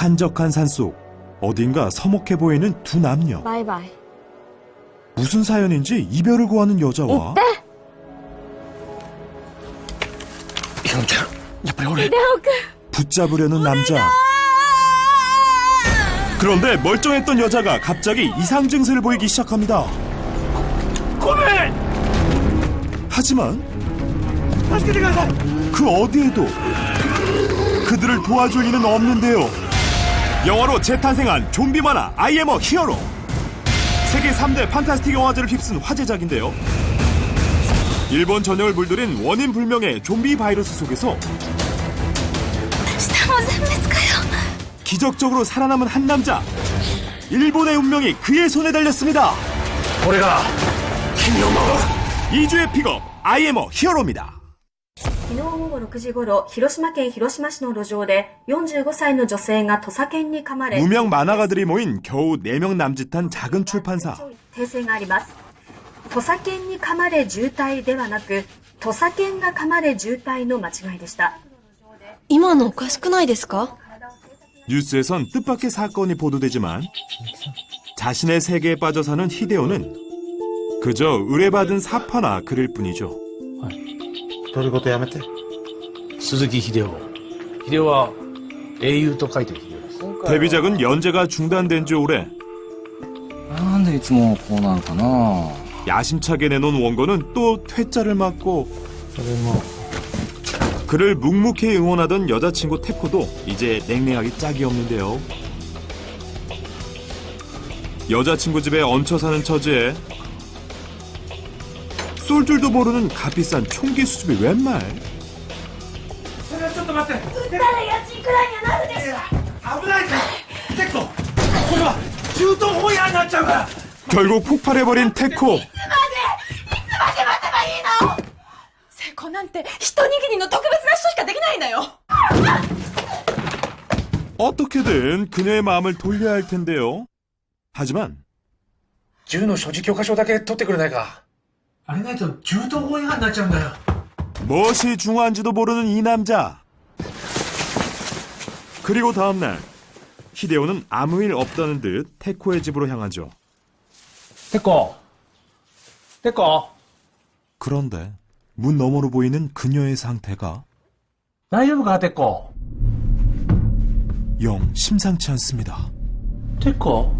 한적한 산속 어딘가 서먹해 보이는 두 남녀 바이바이. 무슨 사연인지 이별을 구하는 여자와 오래. 붙잡으려는 남자 그런데 멀쩡했던 여자가 갑자기 이상 증세를 보이기 시작합니다 고백! 하지만 그 어디에도 그들을 도와줄 이는 없는데요 영화로 재탄생한 좀비 만화 아이에머 히어로. 세계 3대 판타스틱 영화제를 휩쓴 화제작인데요. 일본 전역을 물들인 원인 불명의 좀비 바이러스 속에서 下も全滅かよ 기적적으로 살아남은 한 남자. 일본의 운명이 그의 손에 달렸습니다. 俺が君を守る 2주의 픽업 아이에머 히어로입니다. 昨日午後6時ごろ、広島県広島市の路上で、45歳の女性が土佐犬に噛まれ、 무명 만화가들이 모인 겨우 4명 남짓한 작은 출판사. 訂正があります。土佐犬に噛まれ渋滞ではなく、土佐犬が噛まれ渋滞の間違いでした。今のおかしくないですか 뉴스에선 뜻밖의 사건이 보도되지만 자신의 세계에 빠져 사는 히데오는 그저 의뢰받은 사파나 글일 뿐이죠. 独り言やめて。鈴木秀夫秀夫は英雄と書いてる秀夫です 데뷔작은 연재가 중단된 지 오래 なんでいつもこうなるかな 야심차게 내놓은 원고는 또 퇴짜를 맞고 それも、 그를 묵묵히 응원하던 여자친구 테코도 이제 냉랭하기 짝이 없는데요. 여자친구 집에 얹혀 사는 처지에 쏠 줄도 모르는 값비싼 총기 수집이 웬 말? ちょっと待って誰がチンクラにはなるです危ないから結構これは銃刀法違反になっちゃうから 결국 폭발해버린 테코 成功なんて一握りの特別な人しかできないんだよ 어떻게든 그녀의 마음을 돌려야 할 텐데요. 하지만 銃の所持許可証だけ取ってくれないか あれないと銃刀法違反になっちゃうんだよ 무엇이 중요한지도 모르는 이 남자. 그리고 다음날 히데오는 아무 일 없다는 듯 테코의 집으로 향하죠. てこてこ 그런데 문 너머로 보이는 그녀의 상태가 大丈夫かてこ 영 심상치 않습니다. てこ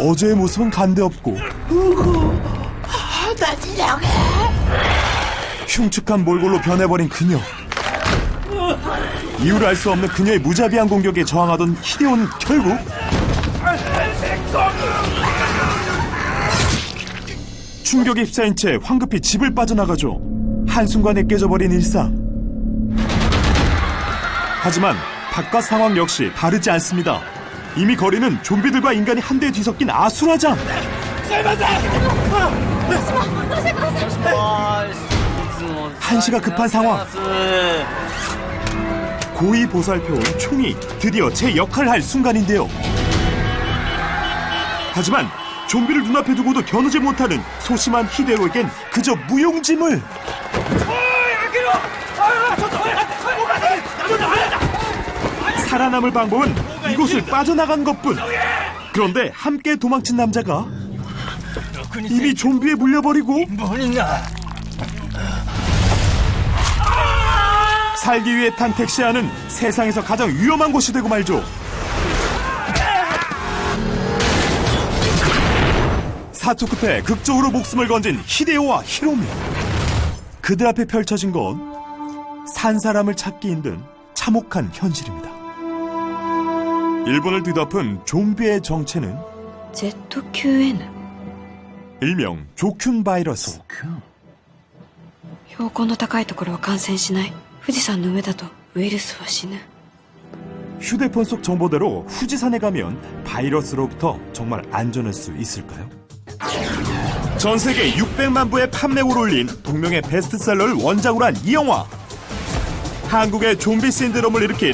어제의 모습은 간데없고. 흉측한 몰골로 변해버린 그녀. 이유를 알 수 없는 그녀의 무자비한 공격에 저항하던 히데오는 결국. 충격에 휩싸인 채 황급히 집을 빠져나가죠. 한순간에 깨져버린 일상. 하지만 바깥 상황 역시 다르지 않습니다 이미 거리는 좀비들과 인간이 한데 뒤섞인 아수라장. 한시가 급한 상황. 고이 보살펴온 총이 드디어 제 역할을 할 순간인데요. 하지만 좀비를 눈앞에 두고도 겨누지 못하는 소심한 히데오에겐 그저 무용지물. 살아남을 방법은 이곳을 빠져나간 것뿐 그런데 함께 도망친 남자가 이미 좀비에 물려버리고 살기 위해 탄 택시 안은 세상에서 가장 위험한 곳이 되고 말죠. 사투 끝에 극적으로 목숨을 건진 히데오와 히로미. 그들 앞에 펼쳐진 건 산 사람을 찾기 힘든 참혹한 현실입니다. 일본을 뒤덮은 좀비의 정체는 ZQN 일명 조큐 바이러스. 標高の高いところは感染しない富士山の上だとウイルスは死ぬ 휴대폰 속 정보대로 후지산에 가면 바이러스로부터 정말 안전할 수 있을까요? 전 세계 600만 부의 판매고를 올린 동명의 베스트셀러를 원작으로 한 이 영화. 한국의 좀비 신드롬을 일으킨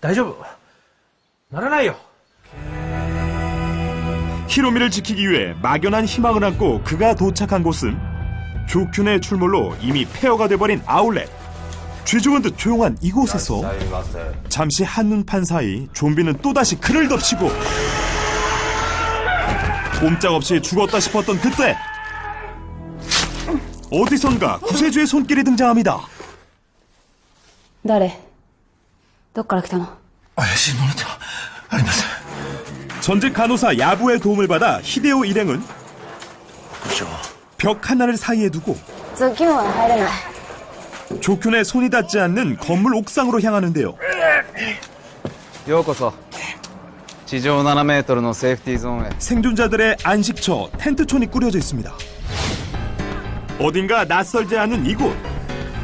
大丈夫ならないよ 히로미를 지키기 위해 막연한 희망을 안고 그가 도착한 곳은 조균의 출몰로 이미 폐허가 돼버린 아울렛. 죄 좋은 듯 조용한 이곳에서 잠시 한눈판 사이 좀비는 또다시 그를 덮치고 꼼짝없이 죽었다 싶었던 그때 어디선가 구세주의 손길이 등장합니다. 誰 どっから来たの怪しいものではありません 전직 간호사 야부의 도움을 받아 히데오 일행은 벽 하나를 사이에 두고 雑巾は入れない 조균의 손이 닿지 않는 건물 옥상으로 향하는데요. ようこそ地上7メートルのセーフティーゾーンへ 생존자들의 안식처 텐트촌이 꾸려져 있습니다. 어딘가 낯설지 않은 이곳.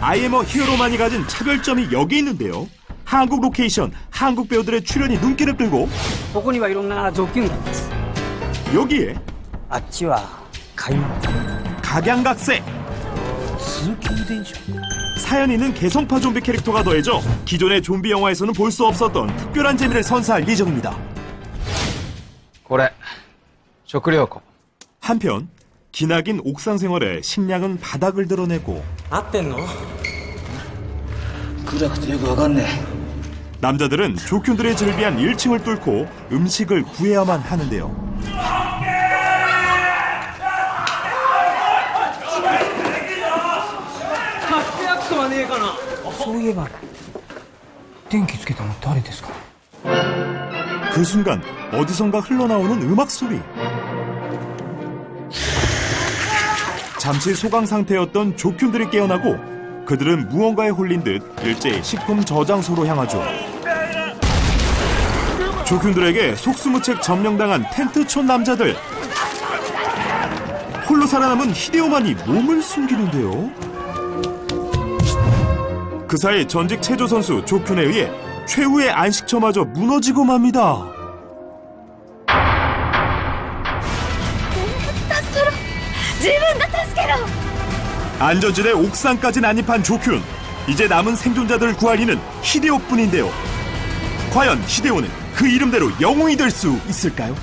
아이에머 히어로만이 가진 차별점이 여기 있는데요. 한국 로케이션, 한국 배우들의 출연이 눈길을 끌고 ここにはいろんな雑巾があります 여기에 あっちは開門 각양각색 通勤電車 사연이는 개성파 좀비 캐릭터가 더해져 기존의 좀비 영화에서는 볼 수 없었던 특별한 재미를 선사할 예정입니다. これ食料庫 한편 기나긴 옥상 생활에 식량은 바닥을 드러내고 合ってんの暗くてよくわかんね 남자들은 조균들의 즐비한 1층을 뚫고 음식을 구해야만 하는데요. え役所はねえかなそういえば電気つけたの誰ですか 그 순간 어디선가 흘러나오는 음악 소리. 잠시 소강 상태였던 조균들이 깨어나고 그들은 무언가에 홀린 듯 일제히 식품 저장소로 향하죠. 조균들에게 속수무책 점령당한 텐트촌 남자들. 홀로 살아남은 히데오만이 몸을 숨기는데요. 그 사이 전직 체조 선수 조균에 의해 최후의 안식처마저 무너지고 맙니다. 안전지대 옥상까지 난입한 조균. 이제 남은 생존자들을 구할 이는 히데오뿐인데요. 과연 히데오는 그 이름대로 영웅이 될 수 있을까요?